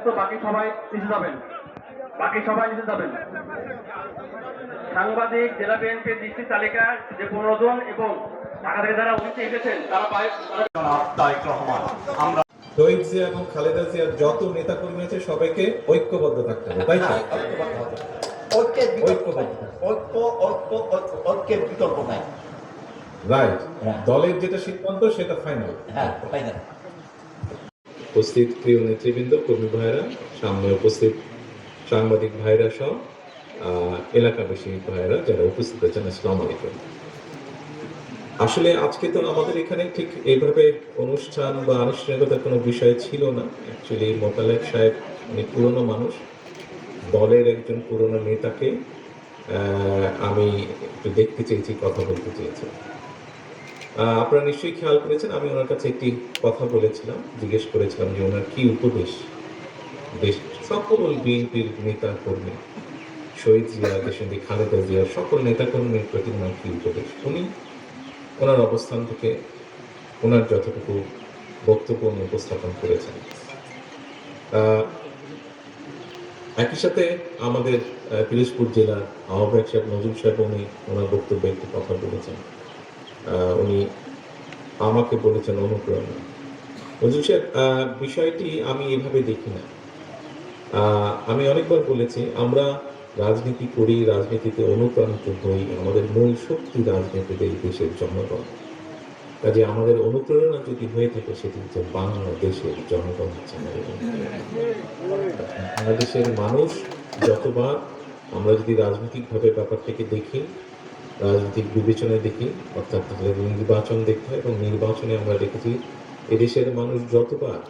ব্যতীত বাকি সবাই নিচে যাবেন। বাকি সবাই নিচে যাবেন। সাংবাদিক জেলা বিএনপির দৃষ্টি তালিকা যে পনেরো জন এবং ঢাকা থেকে যারা উনিশে এসেছেন তারা পায়- তারেক রহমান আমরা শহীদ জিয়া এবং খালেদা জিয়ার যত নেতা কর্মী আছে সবাইকে ঐক্যবদ্ধ থাকতে হবে তাই তো? ঐক্যের বিকল্প ঐক্যবদ্ধ। নাই ঐক্য ঐক্য ঐক্য ঐক্যের বিকল্প নাই। রাইট হ্যাঁ। দলের যেটা সিদ্ধান্ত সেটা ফাইনাল হ্যাঁ তাই না উপস্থিত প্রিয় নেতৃবৃন্দ, কর্মী ভাইরা সামনে উপস্থিত সাংবাদিক ভাইরা সহ এলাকাবাসী ভাইরা যারা উপস্থিত আছেন, আসসালাম আলাইকুম। আসলে আজকে তো আমাদের এখানে ঠিক এইভাবে অনুষ্ঠান বা আনুষ্ঠানিকতার কোনো বিষয় ছিল না। অ্যাকচুয়ালি মোতালেব সাহেব, উনি পুরনো মানুষ। দলের একজন পুরনো নেতাকে আমি একটু দেখতে চেয়েছি, কথা বলতে চেয়েছি। আপনারা নিশ্চয়ই খেয়াল করেছেন, আমি ওনার কাছে একটি কথা বলেছিলাম, জিজ্ঞেস করেছিলাম যে ওনার কি উপদেশ? দেশ সকল বিএনপির নেতা কর্মী শহীদ জিয়া দেশন্দী খালেদা জিয়া, সকল নেতা কর্মীর প্রতি ওনার কি উপদেশ? উনি ওনার অবস্থান থেকে ওনার যতটুকু বক্তব্য উনি উপস্থাপন করেছেন। একই সাথে আমাদের পিরোজপুর জেলার আহ্বায়ক সাহেব নজরুল সাহেব উনি ওনার বক্তব্যে একটি কথা বলেছেন। উনি আমাকে বলেছেন অনুপ্রেরণা। নজরুল সাহেব বিষয়টি আমি এভাবে দেখি না। আমি অনেকবার বলেছি, আমরা রাজনীতি করি, রাজনীতিতে অনুপ্রাণিত হই, আমাদের মূল শক্তি রাজনীতিতে এই দেশের জনগণ। কাজে আমাদের অনুপ্রেরণা যদি হয়ে থাকে, সেটি হচ্ছে বাংলাদেশের জনগণ হচ্ছে বাংলাদেশের মানুষ যতবার আমরা যদি রাজনৈতিকভাবে ব্যাপারটাকে দেখি রাজনৈতিক বিবেচনায় দেখি অর্থাৎ নির্বাচন দেখতে হয় এবং নির্বাচনে আমরা দেখেছি এদেশের মানুষ যতবার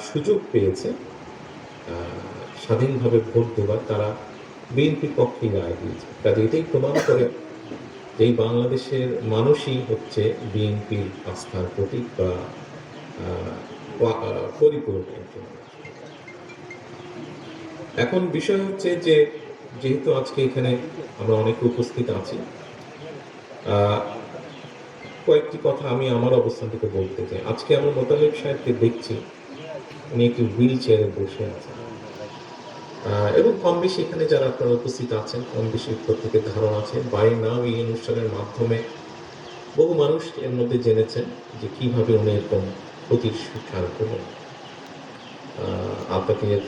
সুযোগ পেয়েছে স্বাধীনভাবে ভোট দেওয়ার তারা বিএনপির পক্ষেই রায় দিয়েছে। কাজে এটাই প্রমাণ করে এই বাংলাদেশের মানুষই হচ্ছে বিএনপির আস্থার প্রতীক বা আহ, পা- আহ, পরিপূর্ণ এখন বিষয় হচ্ছে যে যেহেতু আজকে এখানে আমরা অনেকে উপস্থিত আছি কয়েকটি কথা আমি আমার অবস্থান থেকে বলতে চাই। আজকে আমরা মোতালেব সাহেবকে দেখছি, উনি একটি হুইল চেয়ারে বসে আছেন। এবং কম বেশি এখানে যারা আপনারা উপস্থিত আছেন কম বেশি প্রত্যেকের ধারণা আছে বাই নাও এই অনুষ্ঠানের মাধ্যমে বহু মানুষ এর মধ্যে জেনেছেন যে কীভাবে উনি এরকম ক্ষতির শিকার করলেন আপাতের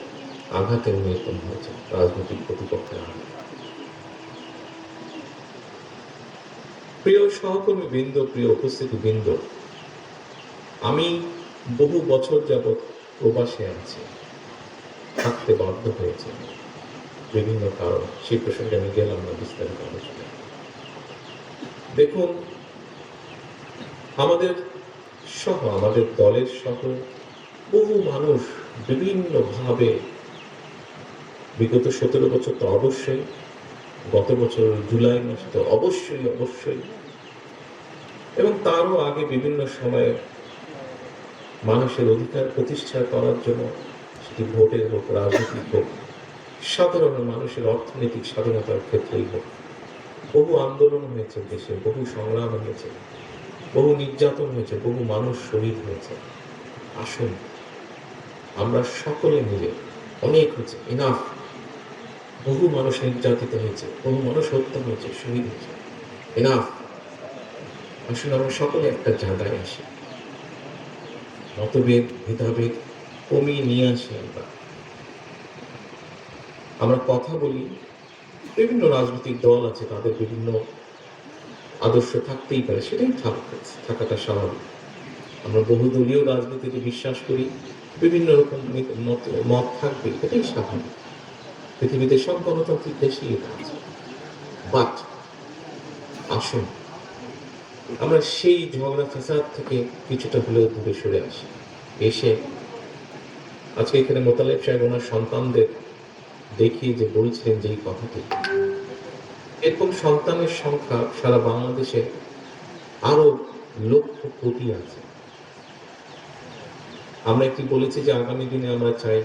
আঘাতে উনি এরকম হয়েছে, রাজনৈতিক প্রতিপক্ষের আঘাত। প্রিয় সহকর্মী বৃন্দ, প্রিয় উপস্থিতি বৃন্দ, আমি বহু বছর যাবৎ প্রবাসে আছি, থাকতে বাধ্য হয়েছে, বিভিন্ন কারণ সেই প্রসঙ্গে আমি গেলাম না বিস্তারিত আলোচনা দেখুন, আমাদের সহ, আমাদের দলের সহ বহু মানুষ বিভিন্নভাবে বিগত সতেরো বছর তো অবশ্যই, গত বছর জুলাই মাসে তো অবশ্যই অবশ্যই। এবং তারও আগে বিভিন্ন সময়ে মানুষের অধিকার প্রতিষ্ঠা করার জন্য সেটি ভোটের হোক, রাজনৈতিক হোক, সাধারণ মানুষের অর্থনৈতিক স্বাধীনতার ক্ষেত্রেই হোক, বহু আন্দোলন হয়েছে দেশে, বহু সংগ্রাম হয়েছে, বহু নির্যাতন হয়েছে, বহু মানুষ শহীদ হয়েছে। আসুন, আমরা সকলে মিলে, অনেক হয়েছে ইনাফ বহু মানুষ নির্যাতিত হয়েছে, বহু মানুষ হত্যা হয়েছে শহীদ হয়েছে। এনাফ আসুন আমরা সকলে একটা জায়গায় আসি। মতভেদ, ভেদাভেদ কমিয়ে নিয়ে আসি আমরা। আমরা কথা বলি, বিভিন্ন রাজনৈতিক দল আছে, তাদের বিভিন্ন আদর্শ থাকতেই পারে, সেটাই থাক- থাকাটা স্বাভাবিক। আমরা বহুদলীয় রাজনীতিতে বিশ্বাস করি, বিভিন্ন রকম মত মত থাকবে, এটাই স্বাভাবিক। পৃথিবীতে সব গণতান্ত্রিক দেশেই এটা আছে। বাট আসুন, আমরা সেই ঝগড়া, ফেসাদ থেকে কিছুটা হলেও দূরে সরে আসি। এসে আজকে এখানে মোতালেব সাহেব ওনার সন্তানদের দেখিয়ে যে বলছিলেন যে এই কথাটি, এরকম সন্তানের সংখ্যা সারা বাংলাদেশে আরও লক্ষ কোটি আছে। আমরা একটি বলেছি যে আগামী দিনে আমরা চাই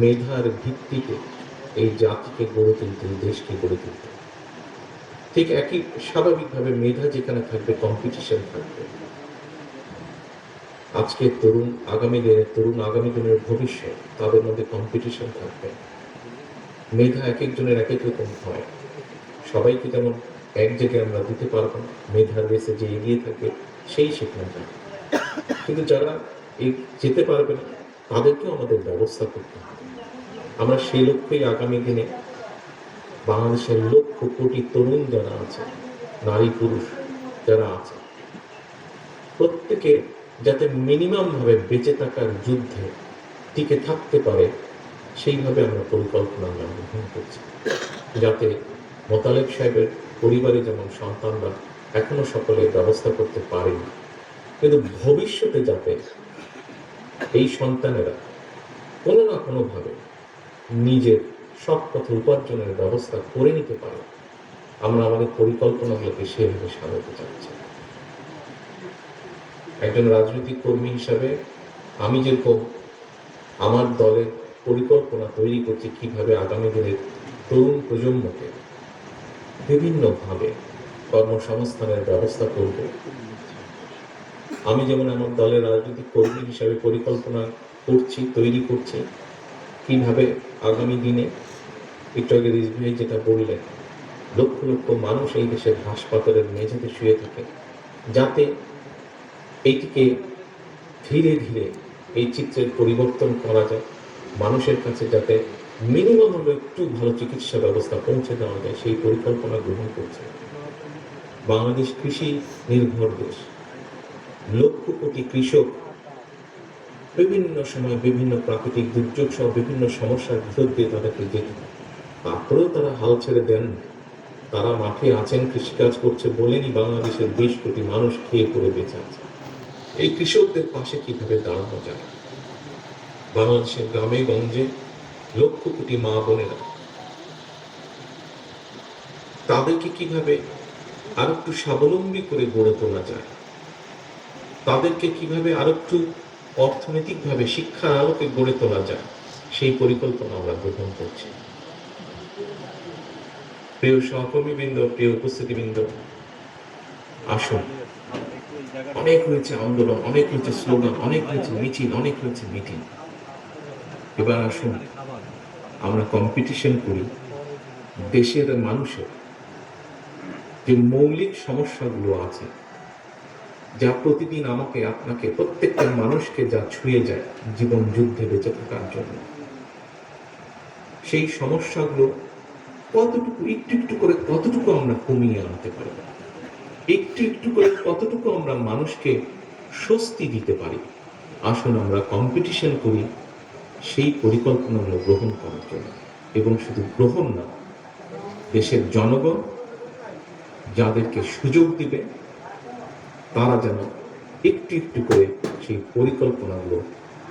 মেধার ভিত্তিতে এই জাতিকে গড়ে তুলতে, এই দেশকে গড়ে তুলতে। ঠিক একই স্বাভাবিকভাবে মেধা যেখানে থাকবে কম্পিটিশন থাকবে। আজকে তরুণ আগামী দিনের তরুণ আগামী দিনের ভবিষ্যৎ, তাদের মধ্যে কম্পিটিশন থাকবে। মেধা এক একজনের এক এক রকম হয়। সবাইকে যেমন এক জায়গায় আমরা দিতে পারব না, মেধার রেসে যে এগিয়ে থাকবে সেই সেখানে কিন্তু যারা এই যেতে পারবে না, তাদেরকেও আমাদের ব্যবস্থা করতে হবে। আমরা সেই লক্ষ্যেই আগামী দিনে বাংলাদেশের লক্ষ কোটি তরুণ যারা আছে, নারী পুরুষ যারা আছে, প্রত্যেকে যাতে মিনিমাম ভাবে বেঁচে থাকার যুদ্ধে টিকে থাকতে পারে, সেইভাবে আমরা পরিকল্পনা আমরা গ্রহণ করছি। যাতে মোতালেব সাহেবের পরিবারে যেমন সন্তানরা এখনও সকলে ব্যবস্থা করতে পারেনি কিন্তু ভবিষ্যতে যাতে এই সন্তানেরা কোনো না কোনোভাবে নিজের সব পথে উপার্জনের ব্যবস্থা করে নিতে পারে। আমরা আমাদের পরিকল্পনাগুলোকে সেভাবে সাজাতে চাচ্ছি একজন রাজনৈতিক কর্মী হিসাবে আমি যেরকম আমার দলের পরিকল্পনা তৈরি করছি কীভাবে আগামী দিনের তরুণ প্রজন্মকে বিভিন্নভাবে কর্মসংস্থানের ব্যবস্থা করব। আমি যেমন আমার দলের রাজনৈতিক কর্মী হিসাবে পরিকল্পনা করছি, তৈরি করছি, কীভাবে আগামী দিনে একটু যেটা বললেন, লক্ষ লক্ষ মানুষ এই দেশের হাসপাতালের মেঝেতে শুয়ে থাকে। যাতে এইটিকে ধীরে ধীরে এই চিত্রের পরিবর্তন করা যায়। মানুষের কাছে যাতে মিনিমাম হলো একটু ভালো চিকিৎসা ব্যবস্থা পৌঁছে দেওয়া যায়, সেই পরিকল্পনা গ্রহণ করছে। বাংলাদেশ কৃষি নির্ভর দেশ। লক্ষ কোটি কৃষক বিভিন্ন সময় বিভিন্ন প্রাকৃতিক দুর্যোগ সহ বিভিন্ন সমস্যার ভিতর দিয়ে তাদেরকে যেতে হয়। তারপরেও তারা হাল ছেড়ে দেন তারা মাঠে আছেন, কৃষিকাজ করছে বলেনি বাংলাদেশের বিশ কোটি মানুষ খেয়ে পড়ে বেঁচে আছে। এই কৃষকদের পাশে কীভাবে দাঁড়ানো যায়? বাংলাদেশের গ্রামে গঞ্জে লক্ষ কোটি মা বোনেরা। তাদেরকে কীভাবে আর একটু স্বাবলম্বী করে গড়ে তোলা যায়? তাদেরকে কীভাবে আর একটু অর্থনৈতিকভাবে শিক্ষার আলোকে গড়ে তোলা যায়, সেই পরিকল্পনা আমরা গ্রহণ করছি। প্রিয় সহকর্মীবৃন্দ, প্রিয় উপস্থিতিবৃন্দ, আসুন। অনেক হয়েছে আন্দোলন, অনেক হয়েছে স্লোগান, অনেক হয়েছে মিছিল, অনেক হয়েছে মিটিং। এবার আসুন, আমরা কম্পিটিশন করি। দেশের মানুষের যে মৌলিক সমস্যাগুলো আছে যা প্রতিদিন আমাকে, আপনাকে, প্রত্যেকটা মানুষকে যা ছুঁয়ে যায় জীবন যুদ্ধে বেঁচে থাকার জন্য। সেই সমস্যাগুলো কতটুকু, একটু একটু করে কতটুকু আমরা কমিয়ে আনতে পারি? একটু একটু করে কতটুকু আমরা মানুষকে স্বস্তি দিতে পারি? আসুন আমরা কম্পিটিশন করি সেই পরিকল্পনাগুলো গ্রহণ করার জন্য। এবং শুধু গ্রহণ না, দেশের জনগণ যাদেরকে সুযোগ দিবে তারা যেন একটু একটু করে সেই পরিকল্পনাগুলো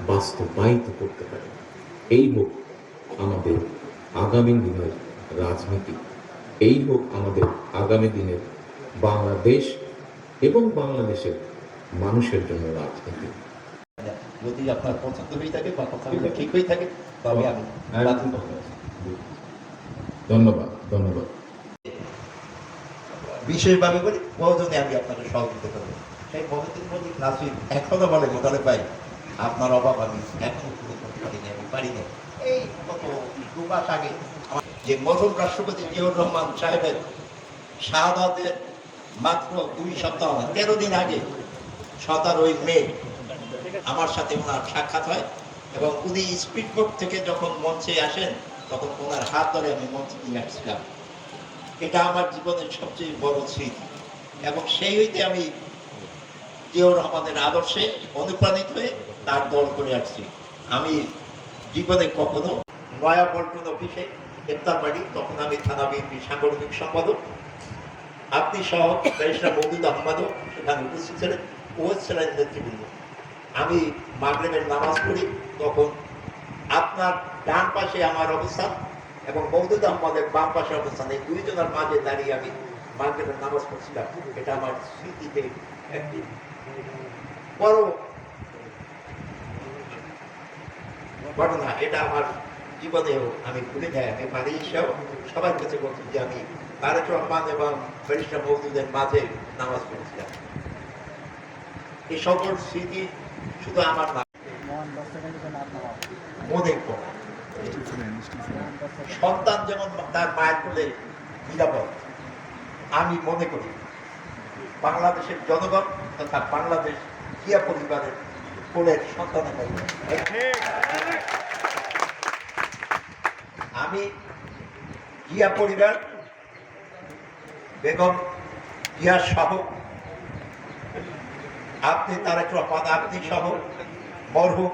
বাস্তবায়িত করতে পারে। এই হোক আমাদের আগামী দিনের রাজনীতি। এই হোক আমাদের আগামী দিনের বাংলাদেশ এবং বাংলাদেশের মানুষের জন্য রাজনীতি। যদি আপনার পছন্দ হয়ে থাকে বা কথাগুলো ঠিক হয়ে থাকে তবে আমি ধন্যবাদ ধন্যবাদ। বিশেষভাবে বলি, প্রয়োজনে আমি আপনাকে সহযোগিতা করব। সেই মহিদিন মজিদ নাসির এখনও বলে মোতালে ভাই, আপনার অভাব আমি এখনও পুরো করতে পারিনি, আমি পারিনি। এই কত দু মাস আগে যে মরহুম রাষ্ট্রপতি জিয়র রহমান সাহেবের শাহাদাতের মাত্র দুই সপ্তাহ, তেরো দিন আগে সতেরোই মে আমার সাথে ওনার সাক্ষাৎ হয় এবং উনি স্পিডবোট থেকে যখন মঞ্চে আসেন, তখন ওনার হাত ধরে আমি মঞ্চে নিয়ে আসছিলাম। এটা আমার জীবনের সবচেয়ে বড় স্মৃতি। এবং সেই হইতে আমি জিয়াউর রহমানের আদর্শে অনুপ্রাণিত হয়ে তার দল করে আসছি। আমি জীবনে কখনো নয়া পল্টন অফিসে গ্রেপ্তার বাড়ি তখন আমি থানা বিএনপির সাংগঠনিক সম্পাদক। আপনি সহ ব্যারিস্টার মৌদুদ আহমদও সেখানে উপস্থিত ছিলেন ও ছিলেন নেতৃবৃন্দ। আমি মাগরেবের নামাজ পড়ি, তখন আপনার ডান পাশে আমার অবস্থান এবং মৌদুদ আহমদের বাম পাশে অবস্থান এই দুইজনের মাঝে দাঁড়িয়ে আমি মাগরেবের নামাজ পড়ছিলাম। এটা আমার স্মৃতিতে একটি বড় ঘটনা এটা আমার জীবনেও আমি ভুলে যাই। আমি মালয়েশিয়াও সবার কাছে বলছি যে আমি তারেক রহমান এবং ব্যারিস্টার মৌদুদের মাঝে নামাজ পড়েছিলাম। এই সকল স্মৃতি শুধু আমার না মনে করো সন্তান যেমন তার মায়ের কোলে নিরাপদ, আমি মনে করি বাংলাদেশের জনগণ তথা বাংলাদেশ ক্রিয়া পরিবারের কোলের সন্তানের আমি জিয়া পরিবার, বেগম জিয়া সহ, আপনি তারেক রহমান, আপনি সহ, মরহুম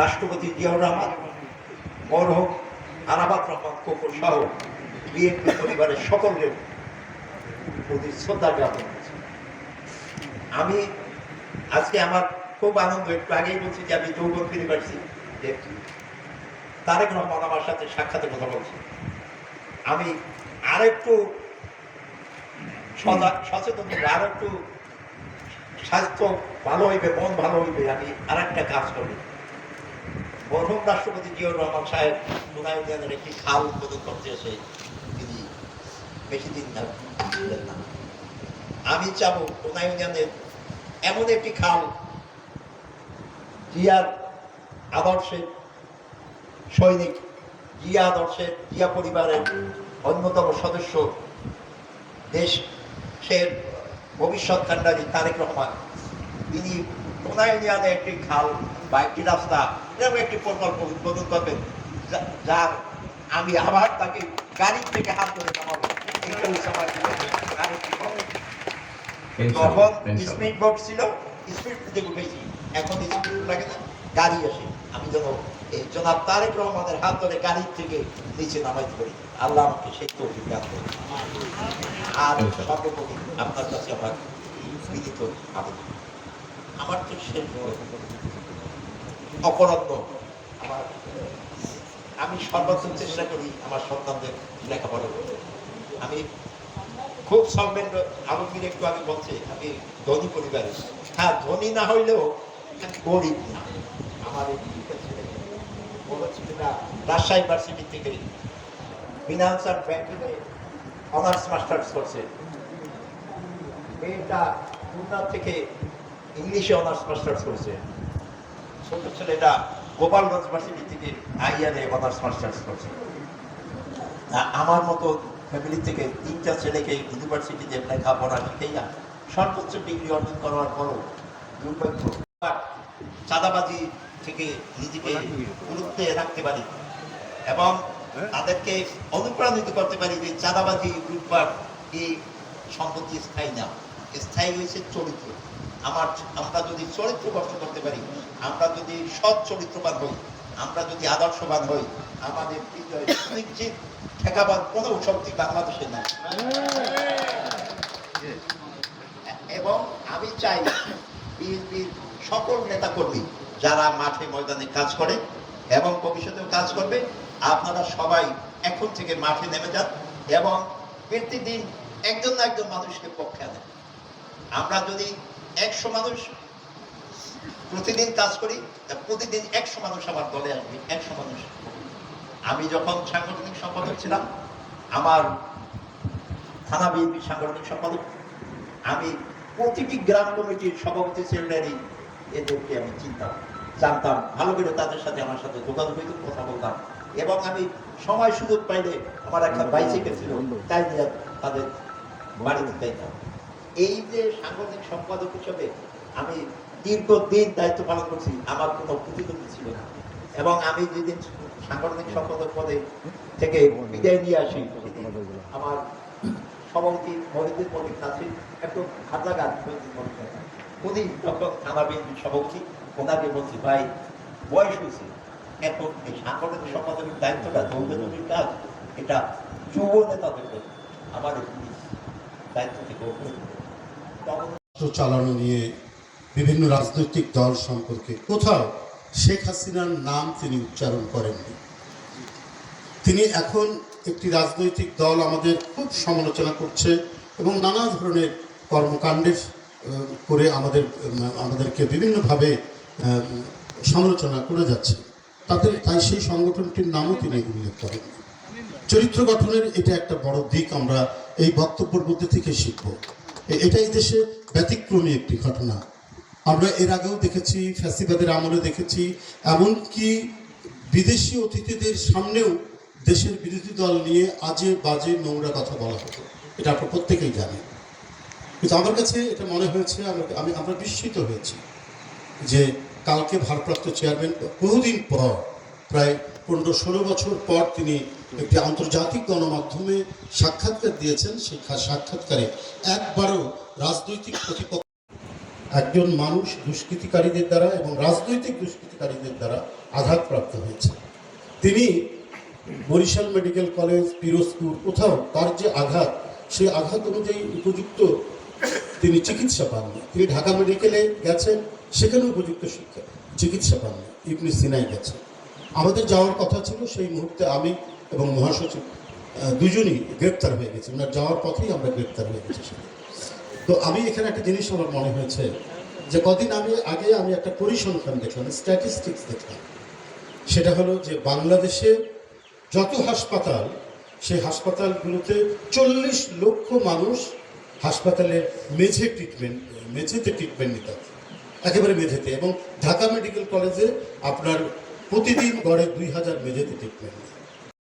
রাষ্ট্রপতি জিয়াউর রহমান মরহুম আরাবাত রহমান কপুর সহ বিএনপি পরিবারের সকলের প্রতি শ্রদ্ধা জ্ঞাপন করছি। আমি আজকে আমার খুব আনন্দ, একটু আগেই বলছি যে আমি যৌবন ফিরে পাচ্ছি তারেক রহমান আমার সাথে সাক্ষাতে কথা বলছি। আমি আরেকটু সচেতন হইবে আর একটু স্বাস্থ্য ভালো হইবে, মন ভালো হইবে, আমি আর একটা কাজ করি মরহুম রাষ্ট্রপতি জিয়াউর রহমান সাহেব ইউনিয়নের একটি খাল উদ্বোধন করতে এসে তিনি বেশি দিন ছিলেন না। আমি চাবো ইউনিয়নের এমন একটি খাল জিয়ার আদর্শের সৈনিক, জিয়া আদর্শের, জিয়া পরিবারের অন্যতম সদস্য দেশের ভবিষ্যৎ কান্ডারি তারেক রহমান। তিনি কোনা একটি খাল বা একটি রাস্তা এরকম একটি প্রকল্প উদ্বোধন করবেন যার আমি আবার তাকে গাড়ি থেকে হাত ধরে নামাবো। হচ্ছে আমার। তখন স্পিড বোট ছিল স্পিড উঠেছি। এখন স্পিড লাগে না গাড়ি আসে। আমি যেন এই জনাব তারেক রহমানের হাত ধরে গাড়ির থেকে নিচে নামাইতে পারি। আল্লাহ আমাকে সেই তৌফিক দান করুন। আর আপনার কাছে আমার বিনীত আবেদন। আমার তো শেষ অপরাধ আমার আমি সর্বোচ্চ চেষ্টা করি আমার সন্তানদের লেখাপড়া করতে। আমি খুব সলভেন্ট আলমগীর একটু আগে বলছি, আমি ধনী পরিবারের হ্যাঁ ধনী না হইলেও আমি গরিব না। আমার রাজশাহী ইউনিভার্সিটি থেকে ফিনান্স অ্যান্ড ব্যাংকিংয়ে অনার্স মাস্টার্স করছে। মেয়েটা খুলনা থেকে ইংলিশে অনার্স মাস্টার্স করছে। ছোট ছেলেটা গোপালগঞ্জ ইউনিভার্সিটি থেকে আইয়ারে অনার্স মাস্টার্স করছে। আমার মতো ফ্যামিলি থেকে তিনটা ছেলেকে ইউনিভার্সিটিতে লেখাপড়া শিখাইয়া সর্বোচ্চ ডিগ্রি অর্জন করার পরও দুর্ভাগ্য। চাঁদাবাজি থেকে নিজেকে গুরুত্বে রাখতে পারি এবং তাদেরকে অনুপ্রাণিত করতে পারি যে চাঁদাবাজি লুটপাট এই সম্পত্তি স্থায়ী না। স্থায়ী হয়েছে চরিত্র। আমার আমরা যদি চরিত্র গঠন করতে পারি, আমরা যদি সৎ চরিত্রবান হই, আমরা যদি আদর্শবান হই, আমাদের ঠেকাবার শক্তি বাংলাদেশে নাই। এবং আমি চাই বিএনপির সকল নেতাকর্মী যারা মাঠে ময়দানে কাজ করে এবং ভবিষ্যতেও কাজ করবে, আপনারা সবাই এখন থেকে মাঠে নেমে যান এবং প্রতিদিন একজন না একজন মানুষকে পক্ষে আনেন। আমরা যদি একশো মানুষ প্রতিদিন কাজ করি প্রতিদিন একশো মানুষ আমার দলে আসবে একশো মানুষ। আমি যখন সাংগঠনিক সম্পাদক ছিলাম আমার থানা বিএনপি সাংগঠনিক সম্পাদক আমি প্রতিটি গ্রাম কমিটির সভাপতি সেক্রেটারি এদেরকে আমি চিনতাম জানতাম ভালো করে তাদের সাথে আমার সাথে যোগাযোগ হইত কথা বলতাম। এবং আমি সময় সুযোগ পাইলে আমার একটা বাইসাইকেল ছিল তাই নিয়ে তাদের বাড়িতে যাইতাম। এই যে সাংগঠনিক সম্পাদক হিসেবে আমি দীর্ঘদিন দায়িত্ব পালন করছি, আমার কোনো প্রতিদ্বন্দ্বী ছিল না। এবং আমি যেদিন সাংগঠনিক সম্পাদক পদে থেকে বিদায় নিয়ে আসি আমার সভাপতি মহিউদ্দিন মল্লিক নাসির একটু মল্লিক উনি তখন থানা বিএনপির সভাপতি, ওনাকে বলছি, ভাই, বয়স হয়েছে। এখন এই সাংগঠনিক সম্পাদকের দায়িত্বটা দৌড়দৌড়ির কাজ। এটা যুব নেতাদের। আমার দায়িত্ব থেকে চালানো নিয়ে বিভিন্ন রাজনৈতিক দল সম্পর্কে কোথাও শেখ হাসিনার নাম তিনি উচ্চারণ করেননি। তিনি এখন একটি রাজনৈতিক দল আমাদের খুব সমালোচনা করছে এবং নানা ধরনের কর্মকাণ্ডের করে আমাদের, আমাদেরকে বিভিন্নভাবে সমালোচনা করে যাচ্ছে। তাদের, তাই সেই সংগঠনটির নামও তিনি উল্লেখ করেননি। চরিত্র গঠনের এটা একটা বড় দিক আমরা এই বক্তব্যের মধ্যে থেকে শিখব। এ- এটা দেশে ব্যতিক্রমী একটি ঘটনা। আমরা এর আগেও দেখেছি, ফ্যাসিবাদের আমলে দেখেছি, এমনকি বিদেশি অতিথিদের সামনেও দেশের বিরোধী দল নিয়ে আজে বাজে নোংরা কথা বলা হতো। এটা আপনারা প্রত্যেকেই জানেন কিন্তু আমার কাছে এটা মনে হয়েছে আমি আমরা বিস্মিত হয়েছি যে কালকে ভারপ্রাপ্ত চেয়ারম্যান বহুদিন পর প্রায় পনেরো ষোলো বছর পর তিনি একটি আন্তর্জাতিক গণমাধ্যমে সাক্ষাৎকার দিয়েছেন। সেই সাক্ষাৎকারে একবারও রাজনৈতিক প্রতিপক্ষ একজন মানুষ দুষ্কৃতিকারীদের দ্বারা এবং রাজনৈতিক দুষ্কৃতিকারীদের দ্বারা আঘাতপ্রাপ্ত হয়েছে। তিনি বরিশাল মেডিকেল কলেজ, পিরোজপুর, কোথাও তার যে আঘাত, সেই আঘাত অনুযায়ী উপযুক্ত তিনি চিকিৎসা পাননি। তিনি ঢাকা মেডিকেলে গেছেন, সেখানে উপযুক্ত শিক্ষা চিকিৎসা পাননি। ইবনি সিনাই গেছেন। আমাদের যাওয়ার কথা ছিল, সেই মুহূর্তে আমি এবং মহাসচিব দুজনই গ্রেপ্তার হয়ে গেছি। ওনার যাওয়ার পথেই আমরা গ্রেপ্তার হয়ে গেছি তো আমি এখানে একটা জিনিস আমার মনে হয়েছে যে কদিন আমি, আগে আমি একটা পরিসংখ্যান দেখলাম স্ট্যাটিস্টিক্স দেখলাম। সেটা হলো যে বাংলাদেশে যত হাসপাতাল, সেই হাসপাতালগুলোতে চল্লিশ লক্ষ মানুষ হাসপাতালে মেঝে ট্রিটমেন্ট মেঝেতে ট্রিটমেন্ট নিতে একেবারে মেঝেতে। এবং ঢাকা মেডিকেল কলেজে আপনার প্রতিদিন গড়ে দুই হাজার মেঝেতে নেয়